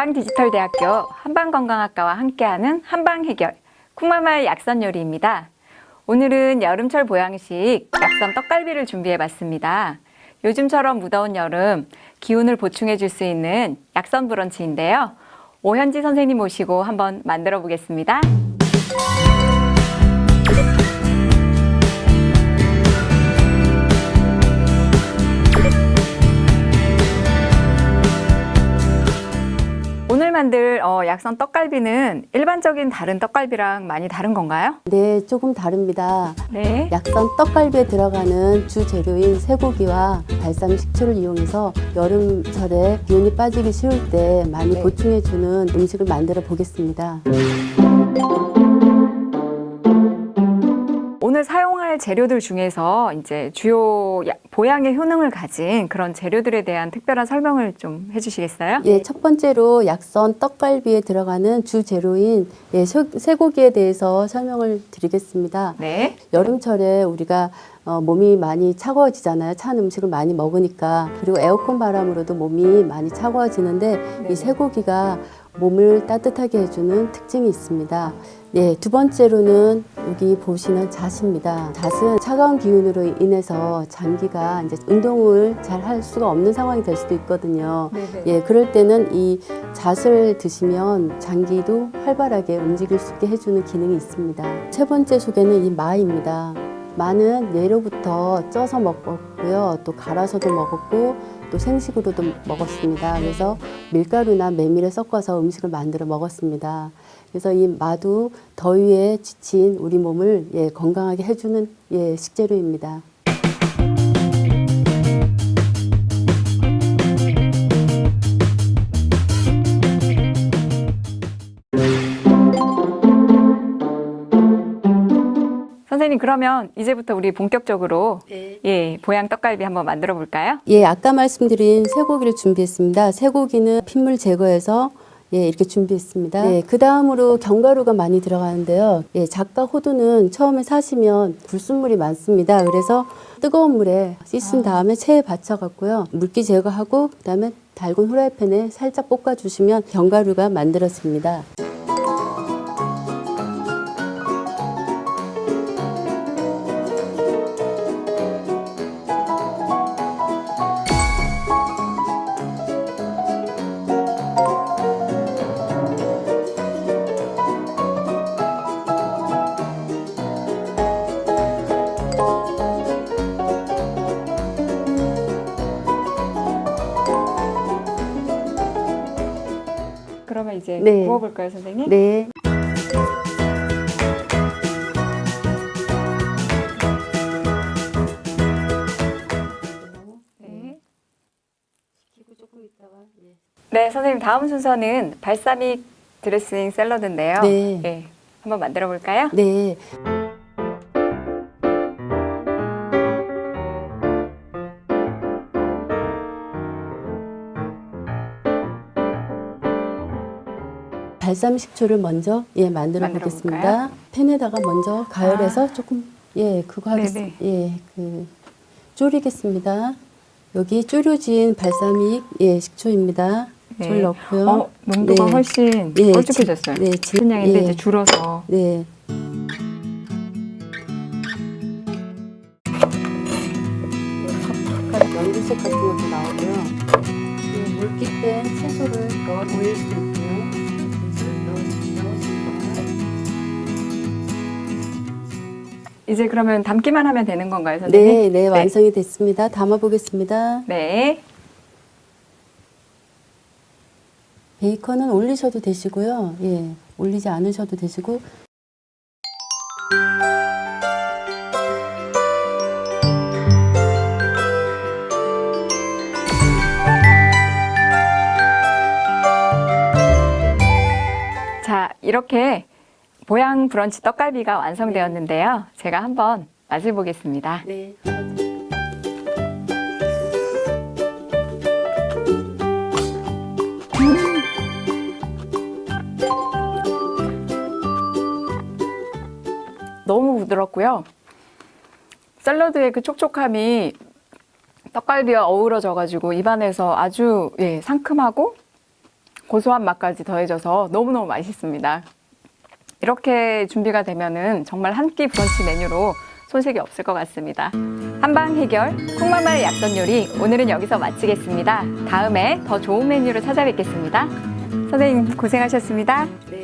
원광디지털대학교 한방건강학과와 함께하는 한방해결 쿵마마의 약선 요리입니다. 오늘은 여름철 보양식 약선 떡갈비를 준비해봤습니다. 요즘처럼 무더운 여름 기운을 보충해 줄 수 있는 약선 브런치인데요. 오현지 선생님 모시고 한번 만들어 보겠습니다. 만들 어, 약선 떡갈비는 일반적인 다른 떡갈비랑 많이 다른 건가요? 네, 조금 다릅니다. 네. 약선 떡갈비에 들어가는 주 재료인 쇠고기와 발사믹 식초를 이용해서 여름철에 기운이 빠지기 쉬울 때 많이 네. 보충해주는 음식을 만들어 보겠습니다. 오늘 사용할 재료들 중에서 이제 주요 야- 보양의 효능을 가진 그런 재료들에 대한 특별한 설명을 좀 해주시겠어요? 예, 첫 번째로 약선 떡갈비에 들어가는 주 재료인 예, 쇠- 쇠고기에 대해서 설명을 드리겠습니다. 네. 여름철에 우리가 어, 몸이 많이 차가워지잖아요. 찬 음식을 많이 먹으니까. 그리고 에어컨 바람으로도 몸이 많이 차가워지는데 네네. 이 쇠고기가 몸을 따뜻하게 해주는 특징이 있습니다. 네, 두 번째로는 여기 보시는 잣입니다. 잣은 차가운 기운으로 인해서 장기가 이제 운동을 잘 할 수가 없는 상황이 될 수도 있거든요. 네네. 예, 그럴 때는 이 잣을 드시면 장기도 활발하게 움직일 수 있게 해주는 기능이 있습니다. 세 번째 소개는 이 마입니다. 마는 예로부터 쪄서 먹었고요. 또 갈아서도 먹었고 또 생식으로도 먹었습니다. 그래서 밀가루나 메밀에 섞어서 음식을 만들어 먹었습니다. 그래서 이 마도 더위에 지친 우리 몸을 예, 건강하게 해주는 예, 식재료입니다. 선생님 그러면 이제부터 우리 본격적으로 예 보양 떡갈비 한번 만들어 볼까요? 예, 아까 말씀드린 쇠고기를 준비했습니다. 쇠고기는 핏물 제거해서 예, 이렇게 준비했습니다. 예, 그 다음으로 견과류가 많이 들어가는데요. 예, 작가 호두는 처음에 사시면 불순물이 많습니다. 그래서 뜨거운 물에 씻은 다음에 체에 받쳐갖고요. 물기 제거하고 그 다음에 달군 후라이팬에 살짝 볶아주시면 견과류가 만들어집니다. 이제 네. 구워볼까요, 선생님? 네. 네. 네, 선생님 다음 순서는 발사믹 드레싱 샐러드인데요. 네. 예, 한번 만들어 볼까요? 네. 발사믹 식초를 먼저 예 만들어 만들어 보겠습니다. 볼까요? 팬에다가 먼저 가열해서 조금 예 그거. 하겠습니다. 예그 졸이겠습니다. 여기 졸여진 발사믹 예 식초입니다. 네. 졸 넣고요. 어, 농도가 네. 훨씬 예, 걸쭉해졌어요. 지- 네, 지- 같은 양인데 예. 이제 줄어서 네. 연두색 같은 것도 나오고요. 이 물기 뺀 채소를 넣어 올릴 수도 있고 이제 그러면 담기만 하면 되는 건가요, 선생님? 네, 네, 완성이 됐습니다. 담아 보겠습니다. 네. 베이컨은 올리셔도 되시고요. 예, 올리지 않으셔도 되시고. 자, 이렇게 보양 브런치 떡갈비가 완성되었는데요. 제가 한번 맛을 보겠습니다. 네. 너무 부드럽고요. 샐러드의 그 촉촉함이 떡갈비와 어우러져가지고 입안에서 아주 예, 상큼하고 고소한 맛까지 더해져서 너무너무 맛있습니다. 이렇게 준비가 되면은 정말 한 끼 브런치 메뉴로 손색이 없을 것 같습니다. 한방 해결 콩마마의 약선 요리 오늘은 여기서 마치겠습니다. 다음에 더 좋은 메뉴로 찾아뵙겠습니다. 선생님 고생하셨습니다. 네.